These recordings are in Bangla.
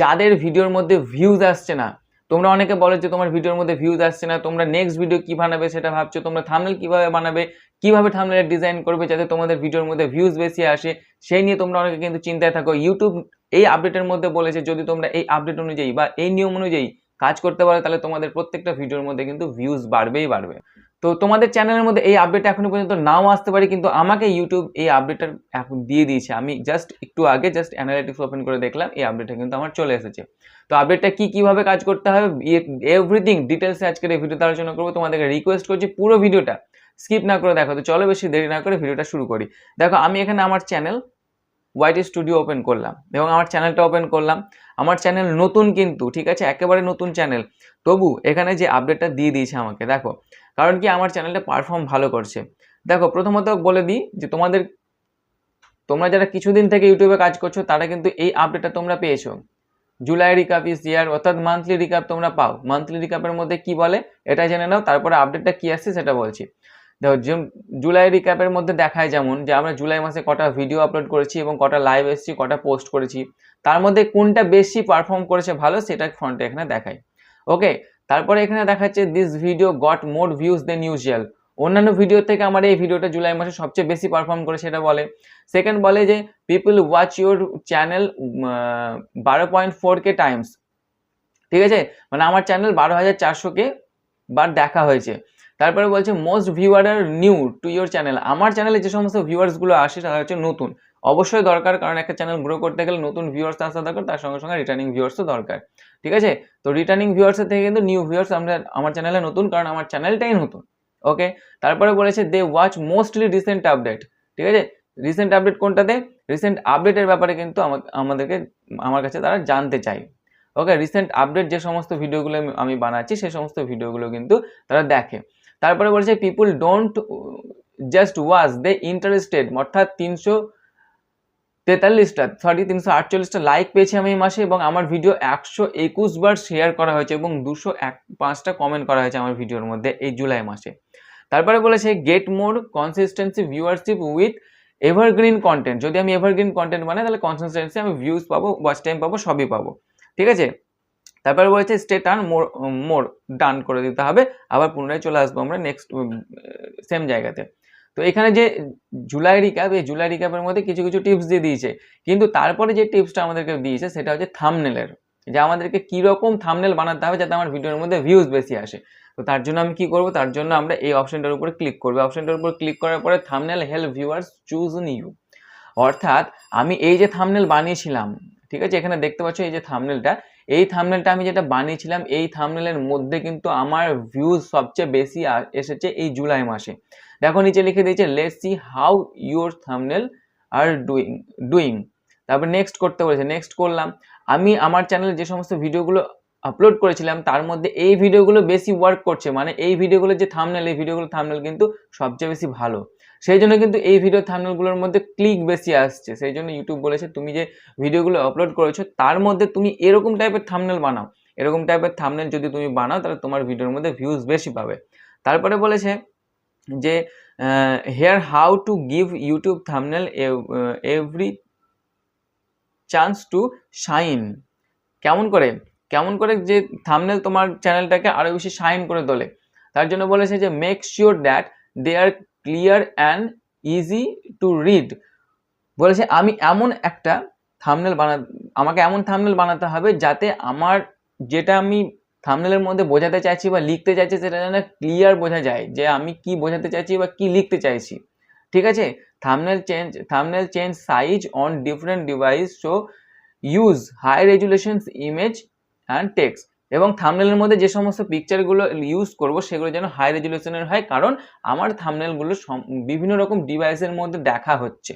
যাদের ভিডিওর মধ্যে ভিউজ আসছে না, তোমরা অনেকে বলো যে তোমার ভিডিওর মধ্যে ভিউজ আসছে না, তোমরা নেক্সট ভিডিও কি বানাবে সেটা ভাবছ, তোমরা থামনেল কীভাবে বানাবে, কীভাবে থামনেলের ডিজাইন করবে যাতে তোমাদের ভিডিওর মধ্যে ভিউজ বেশি আসে, সেই নিয়ে তোমরা অনেকে কিন্তু চিন্তায় থাকো। ইউটিউব এই আপডেটের মধ্যে বলেছে, যদি তোমরা এই আপডেট অনুযায়ী বা এই নিয়ম অনুযায়ী কাজ করতে পারো, তাহলে তোমাদের প্রত্যেকটা ভিডিওর মধ্যে কিন্তু ভিউজ বাড়বেই বাড়বে। তো তোমাদের চ্যানেলের মধ্যে এই আপডেটটা এখনও পর্যন্ত নাও আসতে পারে, কিন্তু আমাকে ইউটিউব এই আপডেটটা এখন দিয়ে দিয়েছে। আমি জাস্ট একটু আগে জাস্ট অ্যানালিটিক্স ওপেন করে দেখলাম, এই আপডেটটা কিন্তু আমার চলে এসেছে। তো আপডেটটা কী কীভাবে কাজ করতে হবে? এভরিথিং ডিটেলসে আজকের এই ভিডিওতে আলোচনা করব। তোমাদেরকে রিকোয়েস্ট করছি পুরো ভিডিওটা স্কিপ না করে দেখো। তো চলো বেশি দেরি না করে ভিডিওটা শুরু করি। দেখো, আমি এখানে আমার চ্যানেল ওয়াইটি স্টুডিও ওপেন করলাম এবং আমার চ্যানেলটা ওপেন করলাম। আমার চ্যানেল নতুন কিন্তু, ঠিক আছে? একেবারে নতুন চ্যানেল তবু এখানে যে আপডেটটা দিয়ে দিয়েছে আমাকে, দেখো, কারণ কি আমার চ্যানেলটা পারফর্ম ভালো করছে। দেখো, প্রথমত বলে দিই যে তোমাদের, তোমরা যারা কিছুদিন থেকে ইউটিউবে কাজ করছ, তারা কিন্তু এই আপডেটটা তোমরা পেয়েছ। জুলাই রিকাপ ইস ইয়ার অর্থাৎ মান্থলি রিকাপ তোমরা পাও। মান্থলি রিকাপের মধ্যে কি বলে, এটা জেনে নাও, তারপরে আপডেটটা কি আসছে, সেটা বলছি। দেখো জুলাই রিক্যাপের মধ্যে দেখায় যেমন যে আমরা জুলাই মাসে কটা ভিডিও আপলোড করেছি এবং কটা লাইভ এসেছি, কটা পোস্ট করেছি। তার মধ্যে কোনটা বেশি পারফর্ম করেছে ভালো সেটা ফ্রন্টে এখানে দেখায়। ওকে তারপরে এখানে দেখাচ্ছে this video got more views than usual অন্যান্য ভিডিও থেকে আমার এই ভিডিওটা জুলাই মাসে সবচেয়ে বেশি পারফর্ম করে সেটা বলে। সেকেন্ড বলে যে পিপল ওয়াচ ইউর চ্যানেল বারো পয়েন্ট ফোর কে টাইমস ঠিক আছে? মানে আমার চ্যানেল বারো হাজার চারশো কে বার দেখা হয়েছে। তারপরে বলছে most viewer are new to your channel আমার চ্যানেলে যে সমস্ত ভিউয়ার্সগুলো আসে, তারা হচ্ছে নতুন। অবশ্যই দরকার, কারণ একটা চ্যানেল গ্রো করতে গেলে নতুন ভিউয়ার্স আসা দরকার, তার সঙ্গে সঙ্গে রিটার্নিং ভিউয়ার্সও দরকার। ঠিক আছে? তো রিটার্নিং ভিউয়ার্সের থেকে কিন্তু নিউ ভিউয়ার্স আমরা, আমার চ্যানেলে নতুন, কারণ আমার চ্যানেলটাই নতুন। ওকে তারপরে বলেছে they watch mostly recent update ঠিক আছে? রিসেন্ট আপডেট কোনটাতে? রিসেন্ট আপডেটের ব্যাপারে কিন্তু আমাদেরকে, আমার কাছে তারা জানতে চায়। ওকে রিসেন্ট আপডেট যে সমস্ত ভিডিওগুলো আমি বানাচ্ছি সেই সমস্ত ভিডিওগুলো কিন্তু তারা দেখে। তারপরে বলছে people don't just was they interested অর্থাৎ তিনশো তেতাল্লিশটা সরি তিনশো আটচল্লিশটা লাইক পেয়েছি আমি এই মাসে এবং আমার ভিডিও একশো একুশ বার শেয়ার করা হয়েছে এবং দুশো এক, পাঁচটা কমেন্ট করা হয়েছে আমার ভিডিওর মধ্যে এই জুলাই মাসে। তারপরে বলেছে get more consistency viewership with evergreen content যদি আমি এভারগ্রিন কন্টেন্ট বানাই, তাহলে কনসিস্টেন্সি আমি ভিউজ পাবো ওয়াচ টাইম পাবো, সবই পাবো। ঠিক আছে? তারপরে বলেছে স্টে টার্ন মোর মোর ডান করে দিতে হবে। আবার পুনরায় চলে আসব আমরা নেক্সট সেম জায়গাতে। তো এখানে যে জুলাই রিক্যাপ এই জুলাই রিক্যাপের মধ্যে কিছু কিছু টিপস দিয়ে দিয়েছে। কিন্তু তারপরে যে টিপসটা আমাদেরকে দিয়েছে, সেটা হচ্ছে থামনেলের যে আমাদেরকে কীরকম থামনেল বানাতে হবে যাতে আমার ভিডিওর মধ্যে ভিউজ বেশি আসে। তো তার জন্য আমি কি করব? তার জন্য আমরা এই অপশনটার উপরে ক্লিক করব। অপশনটার উপর ক্লিক করার পরে thumbnail help viewers choose in you অর্থাৎ আমি এই যে থামনেল বানিয়েছিলাম, ঠিক আছে? এখানে দেখতে পাচ্ছ এই যে থামনেলটা এই থামনেলটা আমি যেটা বানিয়েছিলাম, এই থামনেলের মধ্যে কিন্তু আমার ভিউজ সবচেয়ে বেশি এসেছে এই জুলাই মাসে। দেখো, নিচে লিখে দিয়েছে let see how your thumbnail are doing doing তারপর নেক্সট করতে বলেছে নেক্সট করলাম। আমি আমার চ্যানেলে যে সমস্ত ভিডিওগুলো আপলোড করেছিলাম, তার মধ্যে এই ভিডিওগুলো বেশি ওয়ার্ক করছে। মানে এই ভিডিওগুলো যে থামনেল এই ভিডিওগুলো থামনেল কিন্তু সবচেয়ে বেশি ভালো। সেই জন্য কিন্তু এই ভিডিও থামনেলগুলোর মধ্যে ক্লিক বেশি আসছে। সেই জন্য ইউটিউব বলেছে, তুমি যে ভিডিওগুলো আপলোড করেছ, তার মধ্যে তুমি এরকম টাইপের থামনেল বানাও। এরকম টাইপের থামনেল যদি তুমি বানাও, তাহলে তোমার ভিডিওর মধ্যে ভিউজ বেশি পাবে। তারপরে বলেছে যে here how to give YouTube thumbnail every chance to shine কেমন করে? কেমন করে যে থামনেল তোমার চ্যানেলটাকে আরও বেশি শাইন করে তোলে। তার জন্য বলেছে যে make sure that they are clear and easy to read. বলেছে, আমি এমন একটা থামনেল বানা, আমাকে এমন থামনেল বানাতে হবে যাতে আমার যেটা আমি থামনেলের মধ্যে বোঝাতে চাইছি বা লিখতে চাইছি সেটা যেন ক্লিয়ার বোঝা যায় যে আমি কি বোঝাতে চাইছি বা কি লিখতে চাইছি। ঠিক আছে? Thumbnail change thumbnail change size on different device, so use high resolutions, image and text. এবং থামনেলের মধ্যে যে সমস্ত পিকচারগুলো ইউজ করব, সেগুলো যেন হাই রেজুলেশনের হয়, কারণ আমার থামনেলগুলো বিভিন্ন রকম ডিভাইসের মধ্যে দেখা হচ্ছে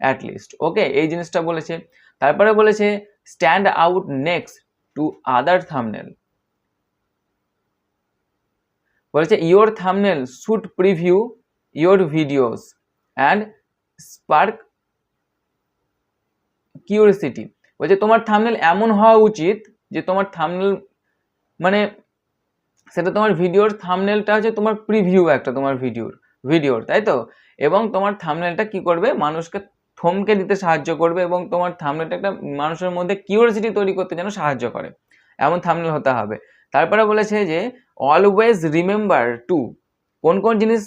অ্যাটলিস্ট ওকে এই জিনিসটা বলেছে। তারপরে বলেছে stand out next to other thumbnail বলেছে your thumbnail should preview your videos and spark curiosity বলছে, তোমার থামনেল এমন হওয়া উচিত যে তোমার থামনেল মানে সেটা তোমার ভিডিওর থামনেলটা হচ্ছে তোমার প্রিভিউ একটা, তোমার ভিডিওর ভিডিওর তাই তো? এবং তোমার থামনেলটা কি করবে? মানুষকে থমকে দিতে সাহায্য করবে এবং তোমার থামনেলটা একটা মানুষের মধ্যে কিউরিয়াসিটি তৈরি করতে যেন সাহায্য করে। এমন থামনেল হতে হবে। তারপরে বলেছে যে অলওয়েজ রিমেম্বার টু কোন কোন জিনিস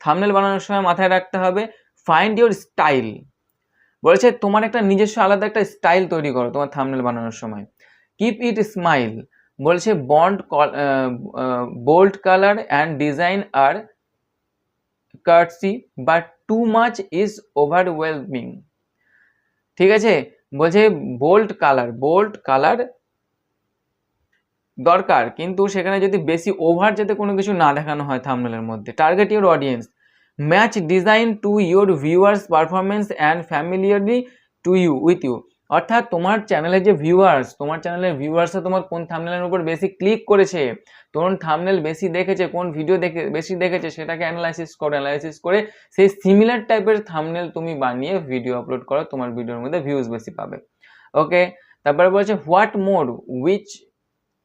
থামনেল বানানোর সময় মাথায় রাখতে হবে? ফাইন্ড ইউর স্টাইল বলেছে তোমার একটা নিজস্ব আলাদা একটা স্টাইল তৈরি করো তোমার থামনেল বানানোর সময়। কিপ ইট স্মাইল বলছে bond bold colour and design are courtesy but too much is overwhelming ঠিক আছে? বলছে বোল্ড কালার বোল্ড কালার দরকার, কিন্তু সেখানে যদি বেশি ওভার যাতে কোনো কিছু না দেখানো হয় থামনেলের মধ্যে। Target your audience match design to your viewers performance and familiarly to you with you অর্থাৎ তোমার চ্যানেলের যে ভিউয়ার্স তোমার চ্যানেলের ভিউয়ার্সরা তোমার কোন থামনেলের উপর বেশি ক্লিক করেছে, কোন থামনেল বেশি দেখেছে, কোন ভিডিও দেখে, বেশি দেখেছে, সেটাকে অ্যানালাইসিস করো অ্যানালাইসিস করে সেই সিমিলার টাইপের থামনেল তুমি বানিয়ে ভিডিও আপলোড করো, তোমার ভিডিওর মধ্যে ভিউজ বেশি পাবে। ওকে তারপরে বলছে what more which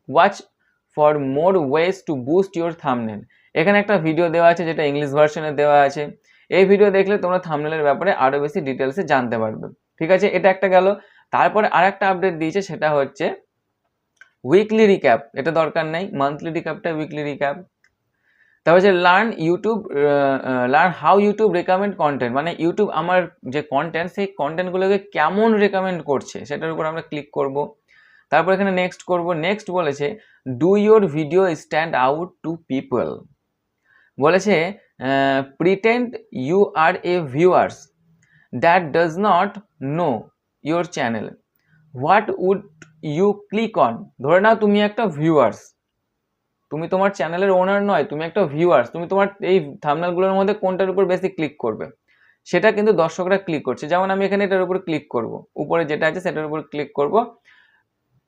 watch for more ways to boost your thumbnail এখানে একটা ভিডিও দেওয়া আছে, যেটা ইংলিশ ভার্সনে দেওয়া আছে। এই ভিডিও দেখলে তোমরা থামনেলের ব্যাপারে আরও বেশি ডিটেলসে জানতে পারবে। ঠিক আছে? এটা একটা গেল। তারপরে আর একটা আপডেট দিয়েছে, সেটা হচ্ছে উইকলি রিক্যাপ এটা দরকার নেই মান্থলি রিক্যাপটা উইকলি রিক্যাপ তারপর হচ্ছে learn YouTube learn how YouTube recommend content মানে ইউটিউব আমার যে কন্টেন্ট সেই কন্টেন্টগুলোকে কেমন রেকমেন্ড করছে, সেটার উপর আমরা ক্লিক করব। তারপর এখানে নেক্সট করব। নেক্সট বলেছে do your video stand out to people বলেছে pretend you are a viewers that does not know your channel what would you click on ধরে নাও তুমি একটা ভিউয়ার্স তুমি তোমার চ্যানেলের ওনার নয়, তুমি একটা ভিউয়ার্স তুমি তোমার এই থামনালগুলোর মধ্যে কোনটার উপর বেশি ক্লিক করবে? সেটা কিন্তু দর্শকরা ক্লিক করছে। যেমন আমি এখানে এটার উপর ক্লিক করব। উপরে যেটা আছে সেটার উপর ক্লিক করব।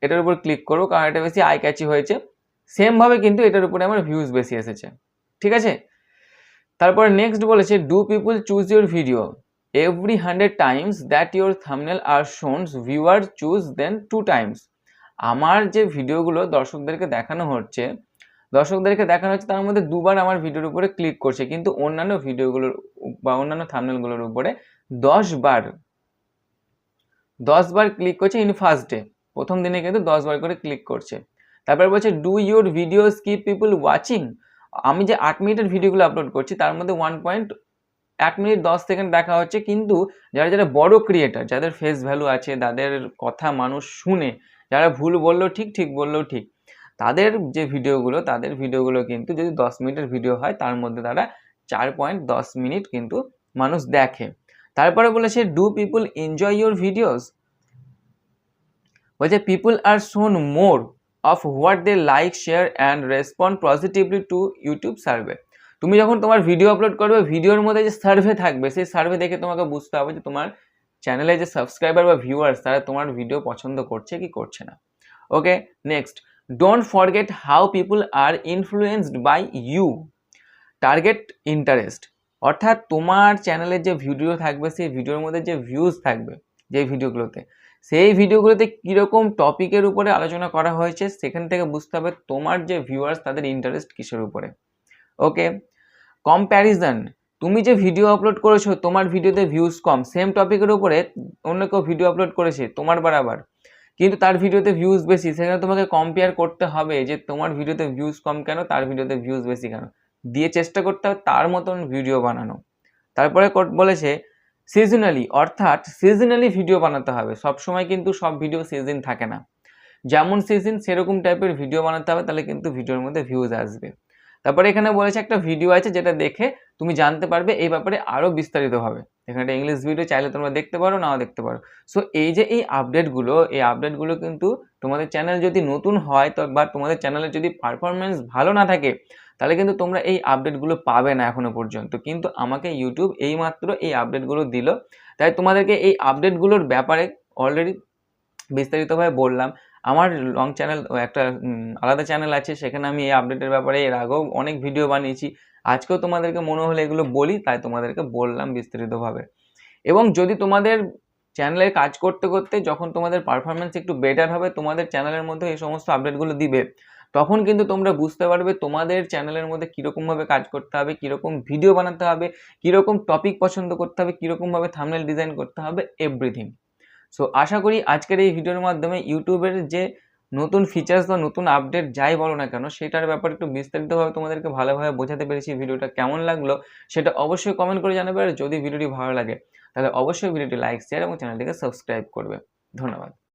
এটার উপর ক্লিক করব, কারণ এটা বেশি আই ক্যাচি হয়েছে। সেমভাবে কিন্তু এটার উপরে আমার ভিউজ বেশি এসেছে। ঠিক আছে? তারপরে নেক্সট বলেছে do people choose your video every hundred times that your thumbnail are shown viewer choose then two times আমার যে ভিডিওগুলো দর্শকদেরকে দেখানো হচ্ছে, দর্শকদেরকে দেখানো হচ্ছে তার মধ্যে দুবার আমার ভিডিওর উপরে ক্লিক করছে, কিন্তু অন্যান্য ভিডিওগুলোর বা অন্যান্য থামনেলগুলোর উপরে দশ বার দশ বার ক্লিক করছে ইন ফার্স্ট ডে প্রথম দিনে কিন্তু দশ বার করে ক্লিক করছে। তারপর বলছে do your video skip people watching আমি যে আট মিনিটের ভিডিওগুলো আপলোড করছি, তার মধ্যে ওয়ান পয়েন্ট এক মিনিট দশ সেকেন্ড দেখা হচ্ছে, কিন্তু যারা যারা বড় ক্রিয়েটার যাদের ফেস ভ্যালু আছে, তাদের কথা মানুষ শুনে, যারা ভুল বললেও ঠিক ঠিক বললেও ঠিক, তাদের যে ভিডিওগুলো তাদের ভিডিওগুলো কিন্তু যদি দশ মিনিটের ভিডিও হয়, তার মধ্যে তারা চার পয়েন্ট দশ মিনিট কিন্তু মানুষ দেখে। তারপরে বলেছে do people enjoy your videos বলছে people are shown more of what they like share and respond positively to YouTube survey তুমি যখন তোমার ভিডিও আপলোড করবে ভিডিওর মধ্যে যে সার্ভে থাকবে, সেই সার্ভে দেখে তোমাকে বুঝতে হবে যে তোমার চ্যানেলে যে সাবস্ক্রাইবার বা ভিউয়ার্স তারা তোমার ভিডিও পছন্দ করছে কি করছে না। Okay next don't forget how people are influenced by you target interest অর্থাৎ তোমার চ্যানেলের যে ভিডিও থাকবে, সেই ভিডিওর মধ্যে যে ভিউজ থাকবে, যে ভিডিওগুলোতে সেই ভিডিওগুলোতে কীরকম টপিকের উপরে আলোচনা করা হয়েছে, সেখান থেকে বুঝতে হবে তোমার যে ভিউয়ার্স তাদের ইন্টারেস্ট কিসের উপরে। ওকে কম্প্যারিজন তুমি যে ভিডিও আপলোড করেছ, তোমার ভিডিওতে ভিউজ কম। সেম টপিকের উপরে অন্য কেউ ভিডিও আপলোড করেছে, তোমার বরাবর। কিন্তু তার ভিডিওতে ভিউজ বেশি সেখানে তোমাকে কম্পেয়ার করতে হবে যে তোমার ভিডিওতে ভিউজ কম কেন, তার ভিডিওতে ভিউজ বেশি কেন। দিয়ে চেষ্টা করতে হবে তার মতন ভিডিও বানানো। তারপরে বলেছে সিজনালি অর্থাৎ সিজনালি ভিডিও বানাতে হবে। সবসময় কিন্তু সব ভিডিও সিজন থাকে না। যেমন সিজন সেরকম টাইপের ভিডিও বানাতে হবে, তাহলে কিন্তু ভিডিওর মধ্যে ভিউজ আসবে। তারপরে এখানে বলেছে একটা ভিডিও আছে যেটা দেখে তুমি জানতে পারবে এই ব্যাপারে আরও বিস্তারিতভাবে। এখানে একটা ইংলিশ ভিডিও চাইলে তোমরা দেখতে পারো, নাও দেখতে পারো। সো এই যে এই আপডেটগুলো এই আপডেটগুলো কিন্তু তোমাদের চ্যানেল যদি নতুন হয় তো বা তোমাদের চ্যানেলের যদি পারফরমেন্স ভালো না থাকে, তাহলে কিন্তু তোমরা এই আপডেটগুলো পাবে না এখনও পর্যন্ত। কিন্তু আমাকে ইউটিউব এইমাত্র এই আপডেটগুলো দিল। তাই তোমাদেরকে এই আপডেটগুলোর ব্যাপারে অলরেডি বিস্তারিতভাবে বললাম। আমার লং চ্যানেল একটা আলাদা চ্যানেল আছে, সেখানে আমি এই আপডেটের ব্যাপারে এর আগেও অনেক ভিডিও বানিয়েছি। আজকেও তোমাদেরকে মনে হলে এগুলো বলি, তাই তোমাদেরকে বললাম বিস্তারিতভাবে। এবং যদি তোমাদের চ্যানেলে কাজ করতে করতে যখন তোমাদের পারফরমেন্স একটু বেটার হবে, তোমাদের চ্যানেলের মধ্যে এই সমস্ত আপডেটগুলো দিবে, তখন কিন্তু তোমরা বুঝতে পারবে তোমাদের চ্যানেলের মধ্যে কীরকমভাবে কাজ করতে হবে, কীরকম ভিডিও বানাতে হবে, কীরকম টপিক পছন্দ করতে হবে, কীরকমভাবে থামনেল ডিজাইন করতে হবে এভরিথিং সো আশা করি আজকের এই ভিডিওর মাধ্যমে ইউটিউবের যে নতুন ফিচার্স বা নতুন আপডেট যাই বলো না কেন, সেটার ব্যাপারে একটু বিস্তারিতভাবে তোমাদেরকে ভালোভাবে বোঝাতে পেরেছি ভিডিওটা কেমন লাগল, সেটা অবশ্যই কমেন্ট করে জানাবে, আর যদি ভিডিওটি ভালো লাগে, তাহলে অবশ্যই ভিডিওটি লাইক শেয়ার এবং চ্যানেলটিকে সাবস্ক্রাইব করবে। ধন্যবাদ।